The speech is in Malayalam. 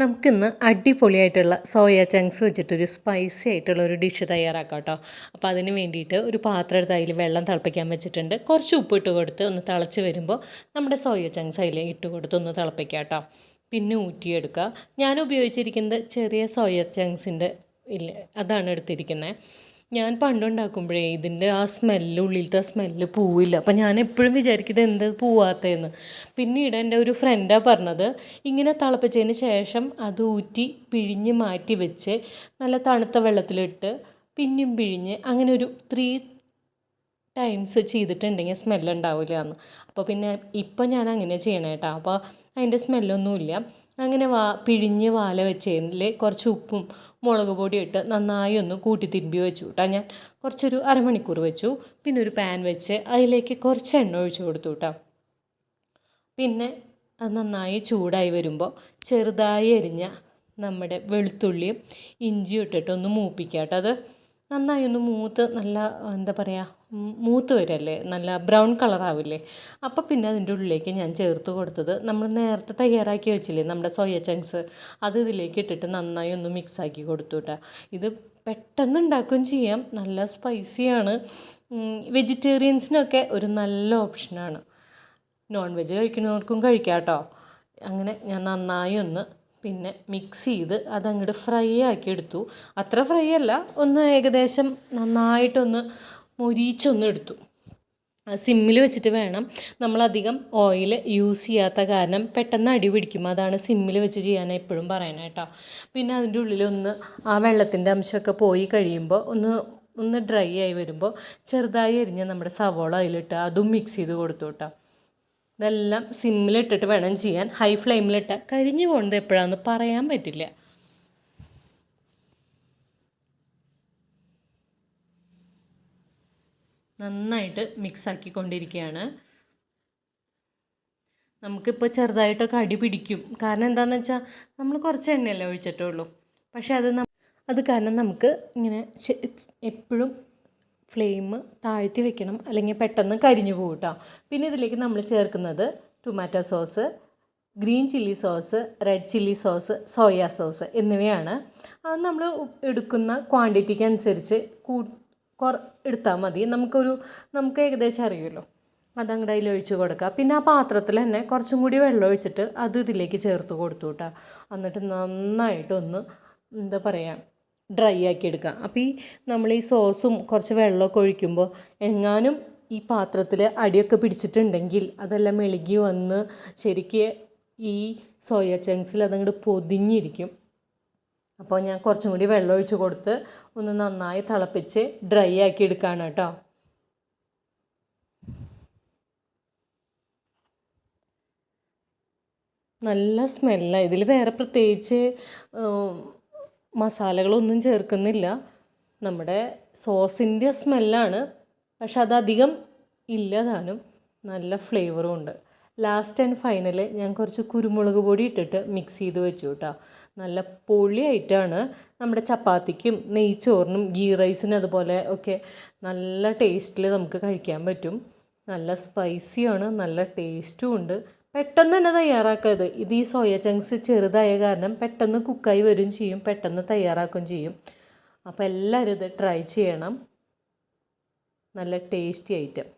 നമുക്കിന്ന് അടിപൊളിയായിട്ടുള്ള സോയ ചങ്ക്സ് വെച്ചിട്ടൊരു സ്പൈസി ആയിട്ടുള്ള ഒരു ഡിഷ് തയ്യാറാക്കാം കേട്ടോ അപ്പോൾ അതിന് വേണ്ടിയിട്ട് ഒരു പാത്രം എടുത്ത് അതിൽ വെള്ളം തിളപ്പിക്കാൻ വെച്ചിട്ടുണ്ട്. കുറച്ച് ഉപ്പ് ഇട്ട് കൊടുത്ത് ഒന്ന് തിളച്ച് വരുമ്പോൾ നമ്മുടെ സോയ ചങ്ക്സ് അതിൽ ഇട്ട് കൊടുത്ത് ഒന്ന് തിളപ്പിക്കാം കേട്ടോ പിന്നെ ഊറ്റിയെടുക്കുക. ഞാൻ ഉപയോഗിച്ചിരിക്കുന്നത് ചെറിയ സോയ ചങ്ക്സിന്റെ ഇല്ല അതാണ് എടുത്തിരിക്കുന്നത്. ഞാൻ പണ്ടുണ്ടാക്കുമ്പോഴേ ഇതിന്റെ ആ സ്മെല്ല് ഉള്ളിലത്തെ ആ സ്മെല്ല് പോവില്ല. അപ്പം ഞാൻ എപ്പോഴും വിചാരിക്കുന്നത് എന്ത് പോവാത്തതെന്ന്. പിന്നീട് എന്റെ ഒരു ഫ്രണ്ടാണ് പറഞ്ഞത് ഇങ്ങനെ തിളപ്പിച്ചതിന് ശേഷം അത് ഊറ്റി പിഴിഞ്ഞ് മാറ്റി വെച്ച് നല്ല തണുത്ത വെള്ളത്തിലിട്ട് പിന്നെയും പിഴിഞ്ഞ് അങ്ങനെ ഒരു ത്രീ ടൈംസ് ചെയ്തിട്ടുണ്ടെങ്കിൽ സ്മെല്ല് ഉണ്ടാവില്ല എന്ന്. അപ്പോൾ പിന്നെ ഇപ്പം ഞാൻ അങ്ങനെ ചെയ്യണേ കേട്ടോ അപ്പോൾ അതിന്റെ സ്മെല്ലൊന്നുമില്ല അങ്ങനെ വാ പിഴിഞ്ഞ് വാല വെച്ചതിൽ കുറച്ച് ഉപ്പും മുളക് പൊടി ഇട്ട് നന്നായി ഒന്ന് കൂട്ടി തിരുമ്പി വെച്ചു കേട്ടോ ഞാൻ കുറച്ചൊരു അരമണിക്കൂർ വെച്ചു. പിന്നെ ഒരു പാൻ വെച്ച് അതിലേക്ക് കുറച്ച് എണ്ണ ഒഴിച്ചു കൊടുത്തു കേട്ടോ പിന്നെ അത് നന്നായി ചൂടായി വരുമ്പോൾ ചെറുതായി എരിഞ്ഞ നമ്മുടെ വെളുത്തുള്ളിയും ഇഞ്ചിയും ഇട്ടിട്ട് ഒന്ന് മൂപ്പിക്കുക കേട്ടോ അത് നന്നായി ഒന്ന് മൂത്ത് നല്ല എന്താ പറയുക മൂത്ത് വരല്ലേ? നല്ല ബ്രൗൺ കളറാവില്ലേ? അപ്പോൾ പിന്നെ അതിന്റെ ഉള്ളിലേക്ക് ഞാൻ ചേർത്ത് കൊടുത്തത് നമ്മൾ നേരത്തെ തയ്യാറാക്കി വെച്ചില്ലേ നമ്മുടെ സോയ ചങ്ക്സ്? അത് ഇതിലേക്ക് ഇട്ടിട്ട് നന്നായി ഒന്ന് മിക്സാക്കി കൊടുത്തു ഇത് പെട്ടെന്ന് ഉണ്ടാക്കുകയും ചെയ്യാം. നല്ല സ്പൈസിയാണ്. വെജിറ്റേറിയൻസിനൊക്കെ ഒരു നല്ല ഓപ്ഷനാണ്. നോൺ വെജ് കഴിക്കുന്നവർക്കും കഴിക്കാം കേട്ടോ അങ്ങനെ ഞാൻ നന്നായി ഒന്ന് പിന്നെ മിക്സ് ചെയ്ത് അതങ്ങോട്ട് ഫ്രൈ ആക്കി എടുത്തു. അത്ര ഫ്രൈ അല്ല. ഒന്ന് ഏകദേശം നന്നായിട്ടൊന്ന് മൊരിച്ചൊന്ന് എടുത്തു സിമ്മിൽ വെച്ചിട്ട് വേണം. നമ്മളധികം ഓയിൽ യൂസ് ചെയ്യാത്ത കാരണം പെട്ടെന്ന് അടി പിടിക്കും. അതാണ് സിമ്മിൽ വെച്ച് ചെയ്യാൻ എപ്പോഴും പറയണേ കേട്ടോ. പിന്നെ അതിന്റെ ഉള്ളിലൊന്ന് ആ വെള്ളത്തിന്റെ അംശമൊക്കെ പോയി കഴിയുമ്പോൾ ഒന്ന് ഒന്ന് ഡ്രൈ ആയി വരുമ്പോൾ ചെറുതായി എരിഞ്ഞ നമ്മുടെ സവോള അതിലിട്ട് അതും മിക്സ് ചെയ്ത് കൊടുത്തു കേട്ടോ. ഇതെല്ലാം സിമ്മിലിട്ടിട്ട് വേണം ചെയ്യാൻ. ഹൈ ഫ്ലെയിമിലിട്ട് കരിഞ്ഞു പോകുന്നത് എപ്പോഴാണെന്ന് പറയാൻ പറ്റില്ല. നന്നായിട്ട് മിക്സ് ആക്കിക്കൊണ്ടിരിക്കുകയാണ് നമുക്കിപ്പോൾ ചെറുതായിട്ടൊക്കെ അടി പിടിക്കും. കാരണം എന്താണെന്ന് വെച്ചാൽ നമ്മൾ കുറച്ച് എണ്ണയല്ലേ ഒഴിച്ചിട്ടുള്ളൂ. പക്ഷേ അത് അത് കാരണം നമുക്ക് ഇങ്ങനെ എപ്പോഴും ഫ്ലെയിം താഴ്ത്തി വെക്കണം. അല്ലെങ്കിൽ പെട്ടെന്ന് കരിഞ്ഞു പോകും കേട്ടോ പിന്നെ ഇതിലേക്ക് നമ്മൾ ചേർക്കുന്നത് tomato sauce green chilli sauce red chilli sauce soya sauce എന്നിവയാണ്. അത് നമ്മൾ എടുക്കുന്ന ക്വാണ്ടിറ്റിക്ക് അനുസരിച്ച് കൂ കുറ എടുത്താൽ മതി. നമുക്കൊരു നമുക്ക് ഏകദേശം അറിയുമല്ലോ. അതങ്ങോട്ട് അതിൽ ഒഴിച്ച് കൊടുക്കുക പിന്നെ ആ പാത്രത്തിൽ തന്നെ കുറച്ചും കൂടി വെള്ളം ഒഴിച്ചിട്ട് അത് ഇതിലേക്ക് ചേർത്ത് കൊടുത്തു കേട്ടോ എന്നിട്ട് നന്നായിട്ടൊന്ന് എന്താ പറയുക ഡ്രൈ ആക്കി എടുക്കുക അപ്പോൾ ഈ നമ്മൾ ഈ സോസും കുറച്ച് വെള്ളമൊക്കെ ഒഴിക്കുമ്പോൾ എങ്ങാനും ഈ പാത്രത്തിൽ അടിയൊക്കെ പിടിച്ചിട്ടുണ്ടെങ്കിൽ അതെല്ലാം മെഴുകി വന്ന് ശരിക്ക് ഈ സോയ ചങ്ക്സിൽ അതങ്ങോട്ട് പൊതിഞ്ഞിരിക്കും. അപ്പോൾ ഞാൻ കുറച്ചും കൂടി വെള്ളം ഒഴിച്ച് കൊടുത്ത് ഒന്ന് നന്നായി തിളപ്പിച്ച് ഡ്രൈ ആക്കി എടുക്കുകയാണ് കേട്ടോ. നല്ല സ്മെല്ലാണ് ഇതിൽ വേറെ പ്രത്യേകിച്ച് മസാലകളൊന്നും ചേർക്കുന്നില്ല. നമ്മുടെ സോസിന്റെ സ്മെല്ലാണ്. പക്ഷെ അതധികം ഇല്ല താനും. നല്ല ഫ്ലേവറും ഉണ്ട്. ലാസ്റ്റ് ആൻഡ് ഫൈനൽ ഞാൻ കുറച്ച് കുരുമുളക് പൊടി ഇട്ടിട്ട് മിക്സ് ചെയ്ത് വെച്ചു കേട്ടോ. നല്ല പൊളിയായിട്ടാണ് നമ്മുടെ ചപ്പാത്തിക്കും നെയ്ച്ചോറിനും ഗീ റൈസിനും അതുപോലെ ഒക്കെ നല്ല ടേസ്റ്റിൽ നമുക്ക് കഴിക്കാൻ പറ്റും. നല്ല സ്പൈസിയാണ് നല്ല ടേസ്റ്റും ഉണ്ട്. പെട്ടെന്ന് തന്നെ തയ്യാറാക്കരുത്. ഇത് ഈ സോയ ചങ്ക്സ് ചെറുതായ കാരണം പെട്ടെന്ന് കുക്കായി വരും ചെയ്യും പെട്ടെന്ന് തയ്യാറാക്കുകയും ചെയ്യും. അപ്പോൾ എല്ലാവരും ഇത് ട്രൈ ചെയ്യണം. നല്ല ടേസ്റ്റി ഐറ്റം